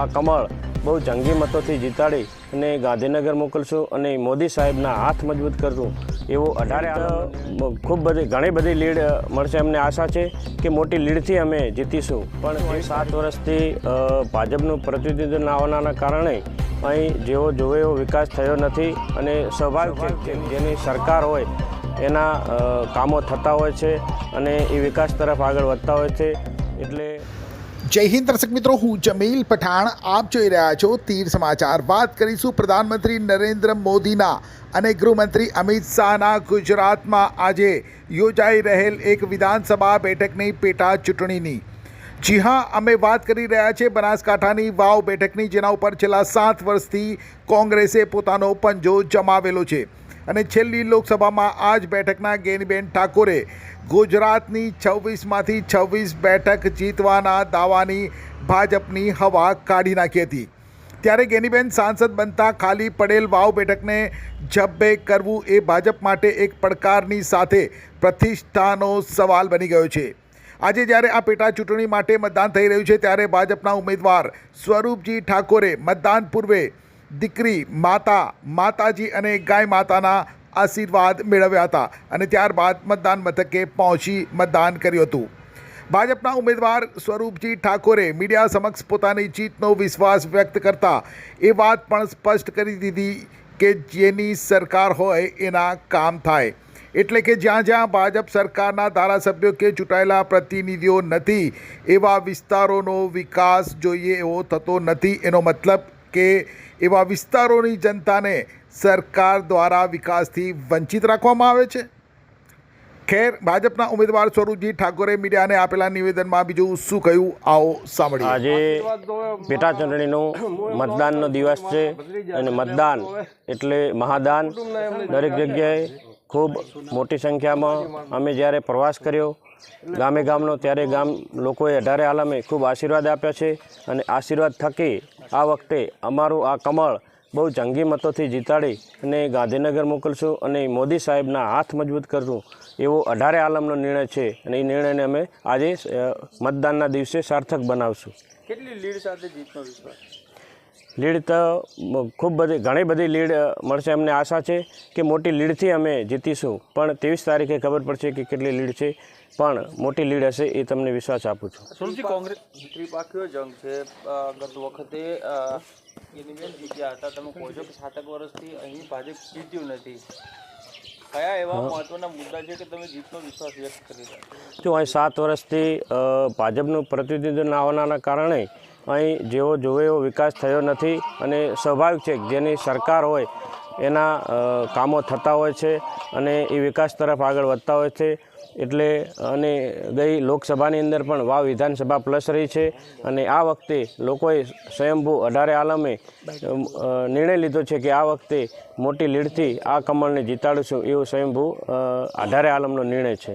આ કમળ બહુ જંગી મતોથી જીતાડી અને ગાંધીનગર મોકલશું અને મોદી સાહેબના હાથ મજબૂત કરશું. એવો અઢારે ખૂબ બધી, ઘણી બધી લીડ મળશે અમને આશા છે કે મોટી લીડથી અમે જીતીશું. પણ સાત વર્ષથી ભાજપનું પ્રતિનિધિત્વ ના આવવાના કારણે અહીં જેવો જોવે એવો વિકાસ થયો નથી અને સ્વાભાવિક છે જેની સરકાર હોય, એના કામો થતા હોય છે અને એ વિકાસ તરફ આગળ વધતા હોય છે. એટલે જય હિન્દ દર્શક મિત્રો, હું જમીલ પઠાણ. આપ જોઈ રહ્યા છો તીર સમાચાર. વાત કરીશું પ્રધાનમંત્રી નરેન્દ્ર મોદીના અને ગૃહમંત્રી અમિત શાહના ગુજરાતમાં. આજે યોજાઈ રહેલ એક વિધાનસભા બેઠકની પેટા ચૂંટણીની. જી હા, અમે વાત કરી રહ્યા છીએ બનાસકાંઠાની વાવ બેઠકની, જેના ઉપર છેલ્લા સાત વર્ષથી કોંગ્રેસે પોતાનો પંજો જમાવેલો છે. અને છેલ્લી લોકસભામાં આ જ બેઠકના ગેનીબેન ઠાકોરે ગુજરાતની છવ્વીસમાંથી છવ્વીસ બેઠક જીતવાના દાવાની ભાજપની હવા કાઢી નાખી હતી. ત્યારે ગેનીબેન સાંસદ બનતા ખાલી પડેલ વાવ બેઠકને જબ્બે કરવું એ ભાજપ માટે એક પડકારની સાથે પ્રતિષ્ઠાનો સવાલ બની ગયો છે. આજે જ્યારે આ પેટા ચૂંટણી માટે મતદાન થઈ રહ્યું છે, ત્યારે ભાજપના ઉમેદવાર સ્વરૂપજી ઠાકોરે મતદાન પૂર્વે દીકરી માતા, માતાજી અને ગાય માતાના આશીર્વાદ મેળવ્યા હતા અને ત્યારબાદ મતદાન મથકે પહોંચી મતદાન કર્યું હતું. ભાજપના ઉમેદવાર સ્વરૂપજી ઠાકોરે મીડિયા સમક્ષ પોતાની જીતનો વિશ્વાસ વ્યક્ત કરતા એ વાત પણ સ્પષ્ટ કરી દીધી કે જેની સરકાર હોય એના કામ થાય. એટલે કે જ્યાં જ્યાં ભાજપ સરકારના ધારાસભ્યો કે ચૂંટાયેલા પ્રતિનિધિઓ નથી, એવા વિસ્તારોનો વિકાસ જોઈએ એવો થતો નથી એનો મતલબ કે એવા વિસ્તારોની જનતાને સરકાર દ્વારા વિકાસથી વંચિત રાખવામાં આવે છે? ખેર, ભાજપના ઉમેદવાર સ્વરૂપજી ઠાકોરે મીડિયાને આપેલા નિવેદનમાં બીજું શું કહ્યું? આવો સાંભળી આજે પેટા ચૂંટણીનો મતદાનનો દિવસ છે અને મતદાન એટલે મહાદાન. દરેક જગ્યાએ ખૂબ મોટી સંખ્યામાં અમે જ્યારે પ્રવાસ કર્યો, ગામે ગામનો, ત્યારે ગામ લોકોએ અઢારે આલમે ખૂબ આશીર્વાદ આપ્યા છે અને આશીર્વાદ થકી આ વખતે અમારું આ કમળ બહુ જંગી મતોથી જીતાડી અને ગાંધીનગર મોકલશું અને મોદી સાહેબના હાથ મજબૂત કરશું એવો અઢારે આલમનો નિર્ણય છે અને એ નિર્ણયને અમે આજે મતદાનના દિવસે સાર્થક બનાવશું. કેટલી લીડ સાથે જીતનો વિશ્વાસ? લીડ તો ખૂબ બધી ઘણી બધી લીડ મળશે અમને આશા છે કે મોટી લીડથી અમે જીતીશું. પણ ત્રેવીસ તારીખે ખબર પડશે કે કેટલી લીડ છે. પણ મોટી લીડ હશે એ તમને વિશ્વાસ આપું છું. સુરજી કોંગ્રેસ ત્રિપાખીઓ જંગ છે. ગત વખતે જીત્યા હતા. તમે કહો છો કે સાતક વર્ષથી અહીં ભાજપ જીત્યું નથી. કયા એવા મહત્વના મુદ્દા છે કે તમે જીતનો વિશ્વાસ વ્યક્ત કરી રહ્યા જો અહીં સાત વર્ષથી ભાજપનું પ્રતિનિધિત્વ ના આવવાના કારણે અહીં જેવો જોવે એવો વિકાસ થયો નથી અને સ્વાભાવિક છે જેની સરકાર હોય, એના કામો થતા હોય છે અને એ વિકાસ તરફ આગળ વધતા હોય છે. એટલે, અને ગઈ લોકસભાની અંદર પણ વાવ વિધાનસભા પ્લસ રહી છે અને આ વખતે લોકોએ સ્વયંભૂ અઢારે આલમે નિર્ણય લીધો છે કે આ વખતે મોટી લીડથી આ કમળને જીતાડીશું એવો સ્વયંભૂ અઢારે આલમનો નિર્ણય છે.